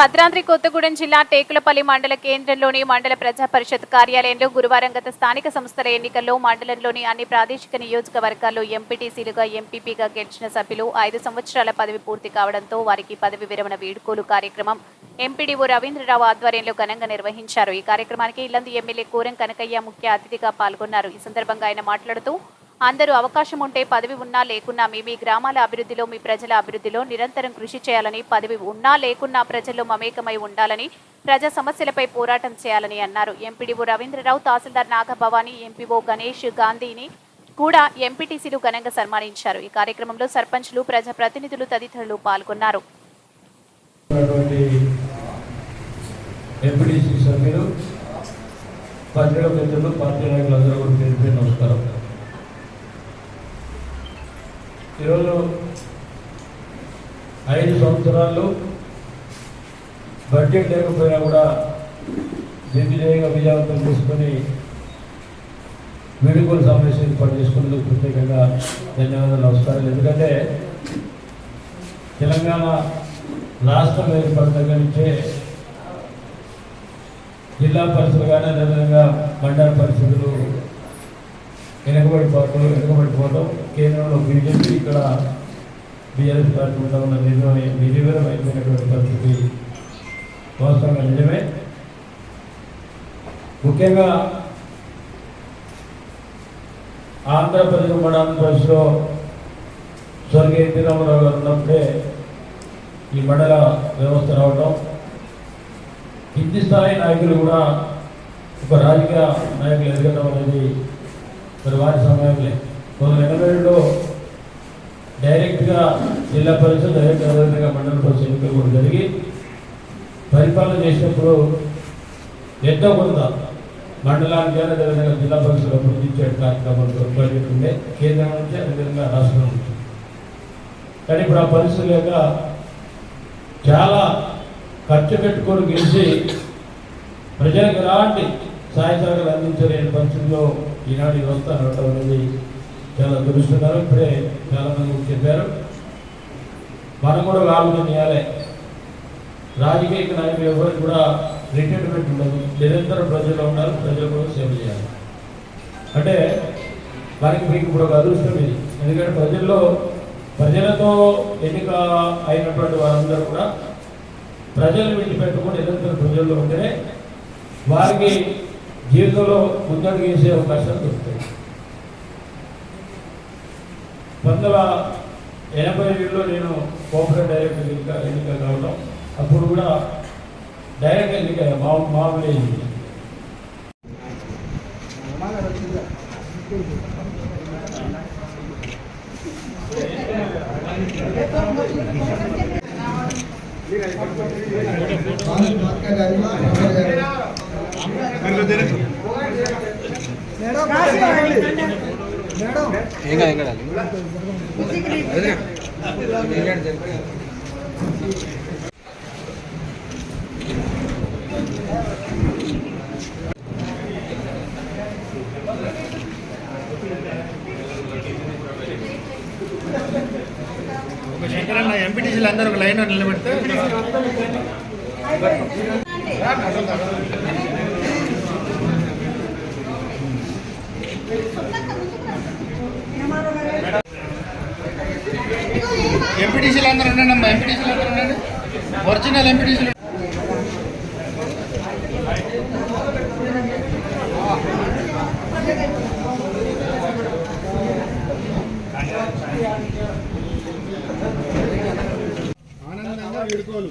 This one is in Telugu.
భద్రాద్రి కొత్తగూడెం జిల్లా టేకులపల్లి మండల కేంద్రంలోని మండల ప్రజా పరిషత్ కార్యాలయంలో గురువారం గత స్థానిక సంస్థల ఎన్నికల్లో మండలంలోని అన్ని ప్రాదేశిక నియోజకవర్గాల్లో ఎంపీటీసీలుగా ఎంపీపీగా గెలిచిన సభ్యులు ఐదు సంవత్సరాల పదవి పూర్తి కావడంతో వారికి పదవి విరమణ వేడుకోలు కార్యక్రమం ఎంపీడీఓ రవీంద్రరావు ఆధ్వర్యంలో ఘనంగా నిర్వహించారు. ఈ కార్యక్రమానికి ఇల్లందు ఎమ్మెల్యే కూరం కనకయ్య ముఖ్య అతిథిగా పాల్గొన్నారు. ఈ సందర్భంగా ఆయన మాట్లాడుతూ అందరూ అవకాశం ఉంటే పదవి ఉన్నా లేకున్నా మీ మీ గ్రామాల అభివృద్ధిలో మీ ప్రజల అభివృద్ధిలో నిరంతరం కృషి చేయాలని పదవి ఉన్నా లేకున్నా ప్రజల్లో మమేకమై ఉండాలని ప్రజా సమస్యలపై పోరాటం చేయాలని అన్నారు. ఎంపీడీఓ రవీంద్రరావు తహసీల్దార్ నాగభవాని ఎంపీఓ గణేష్ గాంధీని కూడా ఎంపీటీసీలు ఘనంగా సన్మానించారు. ఈ కార్యక్రమంలో సర్పంచ్లు ప్రజాప్రతినిధులు తదితరులు పాల్గొన్నారు. ఎంపీటీసీ సభ్యులు ప్రజల పెద్దలు పార్టీ నాయకులందరూ కూడా నమస్కారం. ఈరోజు ఐదు సంవత్సరాలు బడ్జెట్ లేకపోయినా కూడా దిగ్విజయంగా విజయవంతం చేసుకొని వీడుకోలు సమావేశం పనిచేసుకున్నందుకు ప్రత్యేకంగా ధన్యవాదాలు నమస్కారాలు. ఎందుకంటే తెలంగాణ రాష్ట్రం ఏర్పడిన దగ్గర నుంచే జిల్లా పరిస్థితులు కానీ అదేవిధంగా మండల పరిస్థితులు వెనుకబడిపోవటం వెనుకబడిపోవటం కేంద్రంలో బీజేపీ ఇక్కడ బీఆర్ఎస్ పార్టీ కూడా ఉన్న నిజమే నిజమైనటువంటి పరిస్థితి వాస్తవంగా నిజమే. ముఖ్యంగా ఆంధ్రప్రదేశ్ మన స్వర్గీయ తిరుమలరావు గారు ఉన్నప్పుడే ఈ మండల వ్యవస్థ రావడం కింది స్థాయి నాయకులు కూడా ఒక రాజకీయ నాయకులు ఎదగడం అనేది మరి వారి సమయంలో. కొందరు ఎనభై డైరెక్ట్గా జిల్లా పరిషత్ డైరెక్ట్ అదేవిధంగా మండల పరిషత్ ఎన్నికలు కూడా జరిగి పరిపాలన చేసినప్పుడు ఎంతో కొంత మండలానికి అదేవిధంగా జిల్లా పరిషత్ అభివృద్ధి కార్యక్రమాలు తోడ్పడుతుండే కేంద్రం నుంచి అదేవిధంగా రాష్ట్రం నుంచి. కానీ ఇప్పుడు ఆ పరిస్థితి లేక చాలా ఖర్చు పెట్టుకొని గెలిచి ప్రజలకు ఎలాంటి సహాయ సహకారాలు అందించలేని పరిస్థితుల్లో ఈనాడు ఈ వ్యవస్థ నడవడం అనేది చాలా దురుస్తున్నారు ఇప్పుడే చాలామంది చెప్పారు. మనం కూడా ఆలోచన చేయాలి. రాజకీయ నాయకులు ఎవరికి కూడా రిటైర్మెంట్ ఉండదు. నిరంతరం ప్రజల్లో ఉండాలి ప్రజలు కూడా సేవ చేయాలి. అంటే మనకి మీకు ఇప్పుడు ఒక అదృష్టం ఇది. ఎందుకంటే ప్రజల్లో ప్రజలతో ఎన్నిక అయినటువంటి వారందరూ కూడా ప్రజలు విడిచిపెట్టుకుని నిరంతరం ప్రజల్లో ఉంటేనే వారికి జీవితంలో ముందడుగు వేసే అవకాశాలు దొరుకుతాయి. పంతొమ్మిది ఎనభై ఏడులో నేను కోఆపరేట్ డైరెక్టర్ ఎన్నిక ఎన్నిక కావడం అప్పుడు కూడా డైరెక్ట్ ఎన్నిక మా మామూలు ఎన్నిక ఏం కాదు ఏం కాదు ఒక శంకరన్న ఎంపీటీసీలు అందరూ ఒక లైన్ నిలబెడితే ఎంపీటీసీలు అందరూ ఉండండి అమ్మా ఎంపీటీసీలు అందరూ ఉండండి. ఒరిజినల్ ఎంపీటీసీలు ఆనందంగా వీడుకోలు